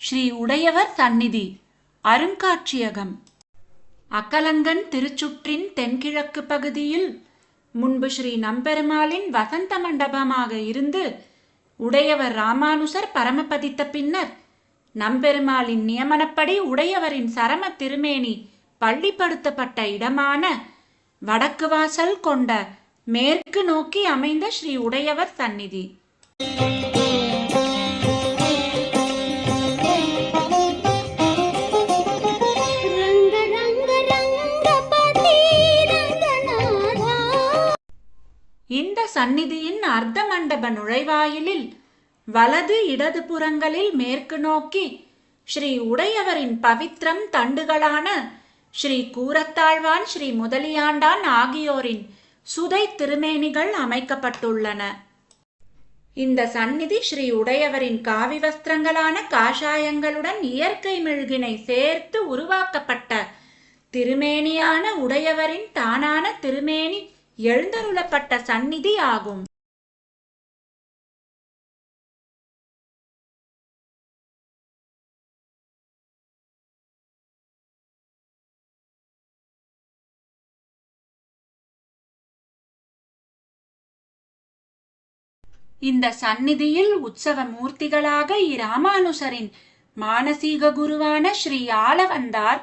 ஸ்ரீ உடையவர் சந்நிதி அருங்காட்சியகம். அக்கலங்கன் திருச்சுற்றின் தென்கிழக்கு பகுதியில் முன்பு ஸ்ரீ நம்பெருமாளின் வசந்த மண்டபமாக இருந்து உடையவர் ராமானுசர் பரமபதித்த பின்னர் நம்பெருமாளின் நியமனப்படி உடையவரின் சரம திருமேனி பள்ளிப்படுத்தப்பட்ட இடமான வடக்கு வாசல் கொண்ட மேற்கு நோக்கி அமைந்த ஸ்ரீ உடையவர் சந்நிதி இந்த சந்நிதியின் அர்த்த மண்டப நுழைவாயிலில் வலது இடது புறங்களில் மேற்கு நோக்கி ஸ்ரீ உடையவரின் பவித்ரம் தண்டுகளான ஸ்ரீ கூரத்தாழ்வான் ஸ்ரீ முதலியாண்டான் ஆகியோரின் சுதை திருமேனிகள் அமைக்கப்பட்டுள்ளன. இந்த சந்நிதி ஸ்ரீ உடையவரின் காவி வஸ்திரங்களான காஷாயங்களுடன் இயற்கை மெழுகினை சேர்த்து உருவாக்கப்பட்ட திருமேனியான உடையவரின் தானான திருமேனி எழுந்தருளப்பட்ட சந்நிதி ஆகும். இந்த சந்நிதியில் உற்சவ மூர்த்திகளாக இராமானுசரின் மானசீக குருவான ஸ்ரீ ஆலவந்தார்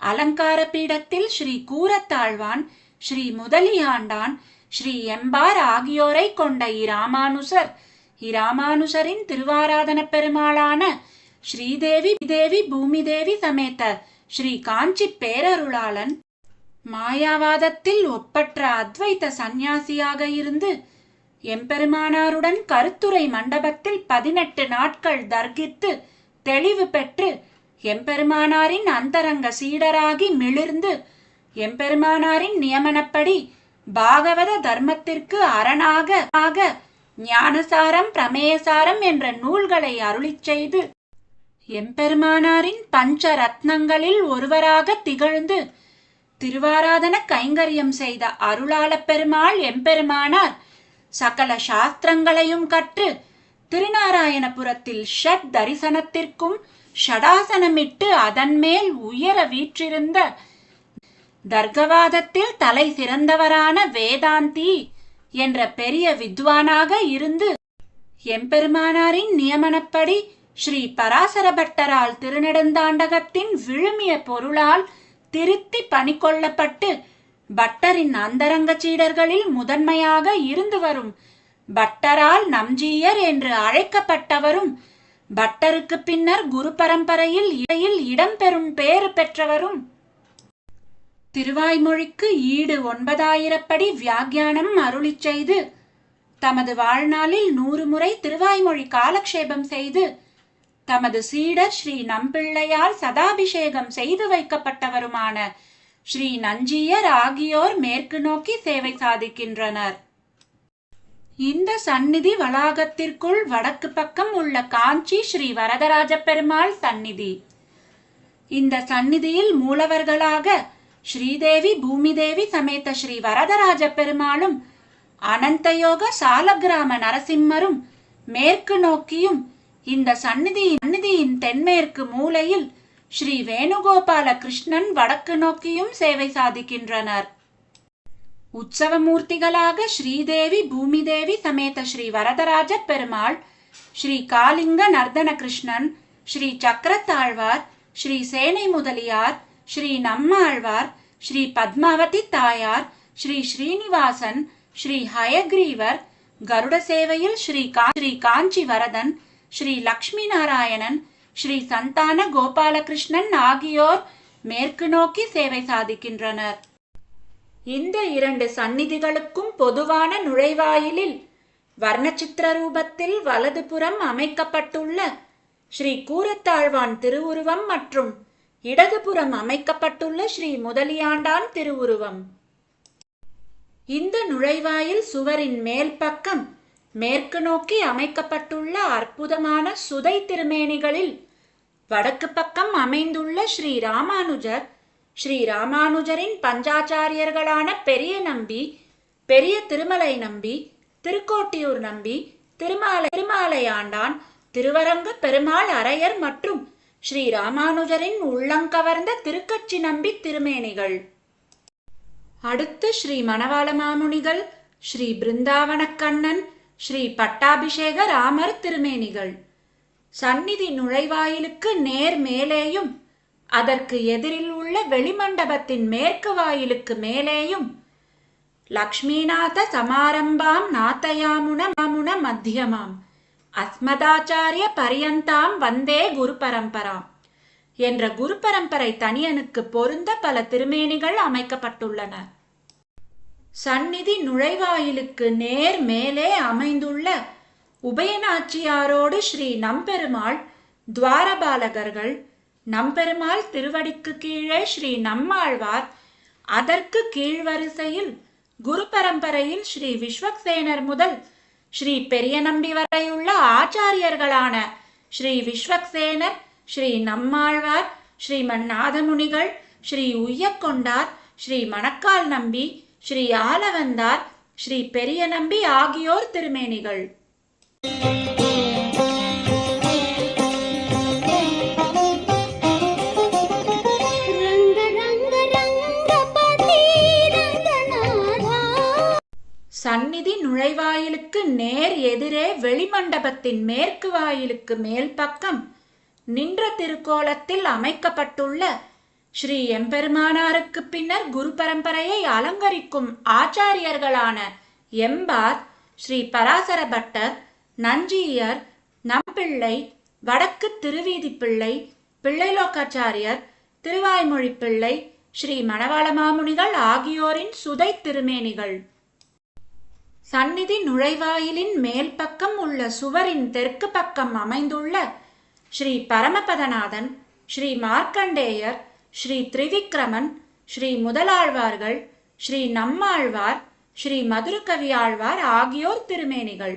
அலங்கார பீடத்தில் ஸ்ரீ கூரத்தாழ்வான் ஸ்ரீ முதலியாண்டான் ஸ்ரீ எம்பார் ஆகியோரை கொண்ட இராமானுசர். இராமானுசரின் திருவாராதன பெருமாளான ஸ்ரீதேவி தேவி பூமிதேவி சமேத ஸ்ரீ காஞ்சி பேரருளாளன் மாயாவாதத்தில் ஒப்பற்ற அத்வைத சந்நியாசியாக இருந்து எம்பெருமானாருடன் கருத்துரை மண்டபத்தில் பதினெட்டு நாட்கள் தர்கித்து தெளிவு பெற்று எம்பெருமானாரின் அந்தரங்க சீடராகி மிளிர்ந்து எம்பெருமானாரின் நியமனப்படி பாகவத தர்மத்திற்கு அரணாக ஆக ஞானசாரம் பிரமேயசாரம் என்ற நூல்களை அருளிச் செய்து எம்பெருமானாரின் பஞ்ச ரத்னங்களில் ஒருவராக திகழ்ந்து திருவாராதன கைங்கரியம் செய்த அருளாளப் பெருமாள் எம்பெருமானார் சகல சாஸ்திரங்களையும் கற்று திருநாராயணபுரத்தில் ஷட் தரிசனத்திற்கும் ஷடாசனமிட்டு அதன்மேல் உயர வீற்றிருந்த தர்க்கவாதத்தில் தலை சிறந்தவரான வேதாந்தி என்ற பெரிய வித்வானாக இருந்து எம்பெருமானாரின் நியமனப்படி ஸ்ரீ பராசர பட்டரால் திருநெடுந்தாண்டகத்தின் விழுமிய பொருளால் திருத்தி பணிக்கொள்ளப்பட்டு பட்டரின் அந்தரங்க சீடர்களில் முதன்மையாக இருந்து வரும் பட்டரால் நம்ஜீயர் என்று அழைக்கப்பட்டவரும் பட்டருக்கு பின்னர் குரு பரம்பரையில் இடையில் இடம்பெறும் பேறு பெற்றவரும். திருவாய்மொழிக்கு ஈடு ஒன்பதாயிரப்படி வியாக்கியானம் அருளிச் செய்து தமது வாழ்நாளில் நூறு முறை திருவாய்மொழி காலக்ஷேபம் செய்து தமது சீடர் ஸ்ரீ நம்பிள்ளையால் சதாபிஷேகம் செய்து வைக்கப்பட்டவருமான ஸ்ரீ நஞ்சியர் ஆகியோர் மேற்கு நோக்கி சேவை சாதிக்கின்றனர். இந்த சந்நிதி வளாகத்திற்குள் வடக்கு பக்கம் உள்ள காஞ்சி ஸ்ரீ வரதராஜ பெருமாள் சந்நிதி. இந்த சந்நிதியில் மூலவர்களாக ஸ்ரீதேவி பூமிதேவி சமேத ஸ்ரீ வரதராஜ பெருமாளும் அனந்தயோக சாலகிராம நரசிம்மரும் மேற்கு நோக்கியும் இந்த சந்நிதி சந்நிதியின் தென்மேற்கு மூலையில் ஸ்ரீ வேணுகோபால கிருஷ்ணன் வடக்கு நோக்கியும் சேவை சாதிக்கின்றனர். உற்சவமூர்த்திகளாக ஸ்ரீதேவி பூமிதேவி சமேத ஸ்ரீ வரதராஜ பெருமாள் ஸ்ரீ காளிங்க நர்தன கிருஷ்ணன் ஸ்ரீ சக்கரத்தாழ்வார் ஸ்ரீ சேனை முதலியார் ஸ்ரீ நம்மாழ்வார் ஸ்ரீ பத்மாவதி தாயார் ஸ்ரீ ஸ்ரீனிவாசன் ஸ்ரீ ஹயக்ரீவர் கருட சேவையில் ஸ்ரீ கா ஸ்ரீ காஞ்சி வரதன் ஸ்ரீ லக்ஷ்மி நாராயணன் ஸ்ரீ சந்தான கோபாலகிருஷ்ணன் ஆகியோர் மேற்கு நோக்கி சேவை சாதிக்கின்றனர். இந்த இரண்டு சந்நிதிகளுக்கும் பொதுவான நுழைவாயிலில் வர்ணச்சித்திர ரூபத்தில் வலதுபுறம் அமைக்கப்பட்டுள்ள ஸ்ரீ கூரத்தாழ்வான் திருவுருவம் மற்றும் இடதுபுறம் அமைக்கப்பட்டுள்ள ஸ்ரீ முதலியாண்டான் திருவுருவம். இந்த நுழைவாயில் சுவரின் மேல் பக்கம் மேற்கு நோக்கி அமைக்கப்பட்டுள்ள அற்புதமான சுதை திருமேனிகளில் வடக்கு பக்கம் அமைந்துள்ள ஸ்ரீ ராமானுஜர் ஸ்ரீ ராமானுஜரின் பஞ்சாச்சாரியர்களான பெரிய நம்பி பெரிய திருமலை நம்பி திருக்கோட்டியூர் நம்பி திருமாலை திருமாலையாண்டான் திருவரங்க பெருமாள் அரையர் மற்றும் ஸ்ரீ ராமானுஜரின் உள்ளங்கவர்ந்த திருக்கட்சி நம்பி திருமேனிகள். அடுத்து ஸ்ரீ மணவாள மாமுனிகள் ஸ்ரீ பிருந்தாவனக்கண்ணன் ஸ்ரீ பட்டாபிஷேக ராமர் திருமேனிகள். சந்நிதி நுழைவாயிலுக்கு நேர் மேலேயும் அதற்கு எதிரில் உள்ள வெளிமண்டபத்தின் மேற்கு வாயிலுக்கு மேலேயும் லக்ஷ்மிநாத சமாரம்பாம் நாத்தயாமுன மாமுன மத்தியமாம். அஸ்மதாச்சாரிய பரியந்தாம் வந்தே குரு பரம்பராம் என்ற குரு பரம்பரை தனியனுக்கு பொருந்த பல திருமேனிகள் அமைக்கப்பட்டுள்ளன. சந்நிதி நுழைவாயிலுக்கு நேர் மேலே அமைந்துள்ள உபயநாச்சியாரோடு ஸ்ரீ நம்பெருமாள் துவாரபாலகர்கள் நம்பெருமாள் திருவடிக்கு கீழே ஸ்ரீ நம்மாழ்வார் அதற்கு கீழ்வரிசையில் குரு பரம்பரையில் ஸ்ரீ விஸ்வக்சேனர் முதல் ஸ்ரீ பெரிய நம்பி வரையுள்ள ஆச்சாரியர்களான ஸ்ரீ விஸ்வக்சேனர் ஸ்ரீ நம்மாழ்வார் ஸ்ரீமன் நாதமுனிகள் ஸ்ரீ உய்யக்கொண்டார் ஸ்ரீ மணக்கால் நம்பி ஸ்ரீ ஆலவந்தார் ஸ்ரீ பெரிய நம்பி ஆகியோர் திருமேனிகள். நேர் எதிரே வெளிமண்டபத்தின் மேற்கு வாயிலுக்கு மேல் பக்கம் நின்ற திருக்கோலத்தில் அமைக்கப்பட்டுள்ள ஸ்ரீ எம்பெருமானாருக்கு பின்னர் குரு பரம்பரையை அலங்கரிக்கும் ஆச்சாரியர்களான எம்பார் ஸ்ரீ பராசர பட்டர் நஞ்சியர் நம்பிள்ளை வடக்கு திருவீதி பிள்ளை பிள்ளைலோக்காச்சாரியர் திருவாய்மொழி பிள்ளை ஸ்ரீ மணவாள மாமுனிகள் ஆகியோரின் சுதை திருமேனிகள். சந்நிதி நுழைவாயிலின் மேல் பக்கம் உள்ள சுவரின் தெற்கு பக்கம் அமைந்துள்ள ஸ்ரீ பரமபதநாதன் ஸ்ரீ மார்க்கண்டேயர் ஸ்ரீ திரிவிக்ரமன் ஸ்ரீ முதலாழ்வார்கள் ஸ்ரீ நம்மாழ்வார் ஸ்ரீ மதுரகவியாழ்வார் ஆகியோர் திருமேனிகள்.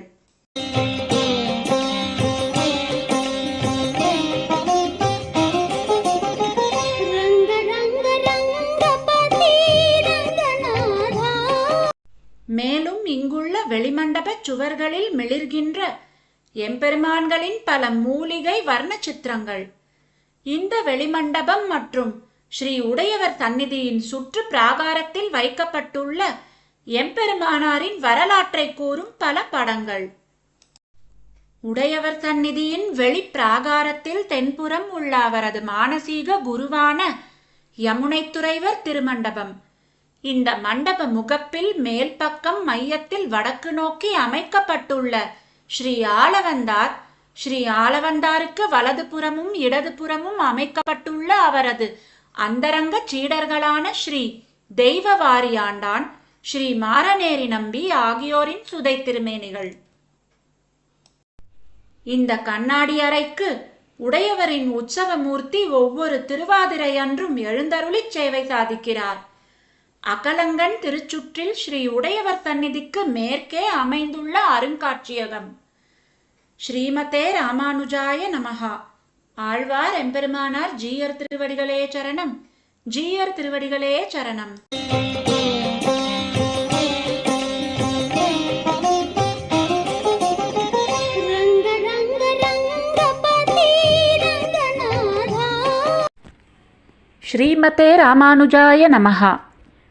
மேலும் இங்குள்ள வெளிமண்டப சுவர்களில் மிளிர்கின்ற எம்பெருமான்களின் பல மூலிகை வர்ண சித்திரங்கள் இந்த வெளிமண்டபம் மற்றும் ஸ்ரீ உடையவர் சந்நிதியின் சுற்று பிராகாரத்தில் வைக்கப்பட்டுள்ள எம்பெருமானாரின் வரலாற்றை கூறும் பல படங்கள். உடையவர் சந்நிதியின் வெளி பிராகாரத்தில் தென்புறம் உள்ள அவரது மானசீக குருவான யமுனைத்துறைவர் திருமண்டபம். இந்த மண்டப முகப்பில் மேல் பக்கம் மையத்தில் வடக்கு நோக்கி அமைக்கப்பட்டுள்ள ஸ்ரீ ஆலவந்தார் ஸ்ரீ ஆலவந்தாருக்கு வலதுபுறமும் இடதுபுறமும் அமைக்கப்பட்டுள்ள அவரது அந்தரங்க சீடர்களான ஸ்ரீ தெய்வ வாரியாண்டான் ஸ்ரீ மாரநேரி நம்பி ஆகியோரின் சுதை திருமேனிகள். இந்த கண்ணாடி அறைக்கு உடையவரின் உற்சவ மூர்த்தி ஒவ்வொரு திருவாதிரை அன்றும் எழுந்தருளிச் சேவை சாதிக்கிறார். அகலங்கன் திருச்சுற்றில் ஸ்ரீ உடையவர் சந்நிதிக்கு மேற்கே அமைந்துள்ள அருங்காட்சியகம் ஸ்ரீமதே ராமானுஜாய நமஹா ஆழ்வார் எம்பெருமானார் ஜீயர் திருவடிகளே சரணம் ஜீயர் திருவடிகளே சரணம் ஸ்ரீமதே ராமானுஜாய நமஹா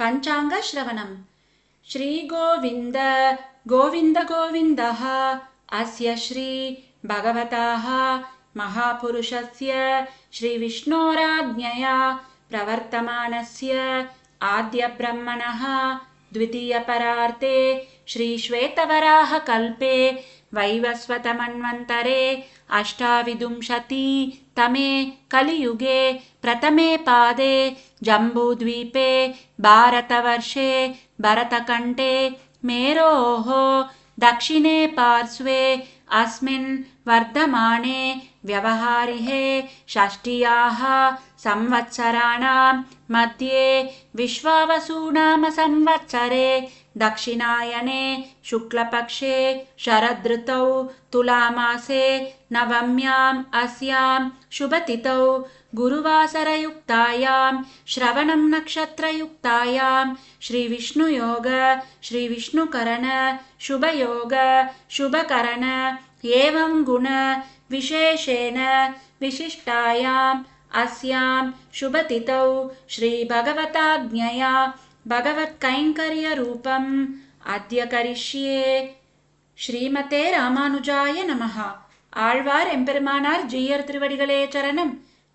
पञ्चाङ्गश्रवणम् श्रीगोविन्द गोविन्दगोविन्दः अस्य श्रीभगवतः महापुरुषस्य श्रीविष्णोराज्ञया प्रवर्तमानस्य आद्यब्रह्मणः द्वितीयपरार्ते श्रीश्वेतवराहकल्पे वैवस्वतमन्वन्तरे अष्टाविंशति तमे कलियुगे प्रथमे पादे जम्बूद्वीपे भारतवर्षे भरतकण्ठे मेरोः दक्षिणे पार्श्वे अस्मिन् वर्धमाने व्यवहारिहे षष्ट्याः संवत्सराणां मध्ये विश्वावसुनाम संवत्सरे दक्षिणायने शुक्लपक्षे शरदृतौ तुलामासे नवम्याम् अस्यां शुभतिथौ गुरुवासरयुक्तायां श्रवणं नक्षत्रयुक्तायां श्रीविष्णुयोग श्रीविष्णुकरण शुभयोग शुभकरण एवं गुण विशेषेण विशिष्टायाम् अस्यां शुभतिथौ श्रीभगवताज्ञया भगवत्कैङ्कर्यरूपम् अद्य करिष्ये ஸ்ரீமதே ராமானுஜாய நமஹ ஆழ்வார் எம்பெருமானார் ஜீயர் திருவடிகளே சரணம்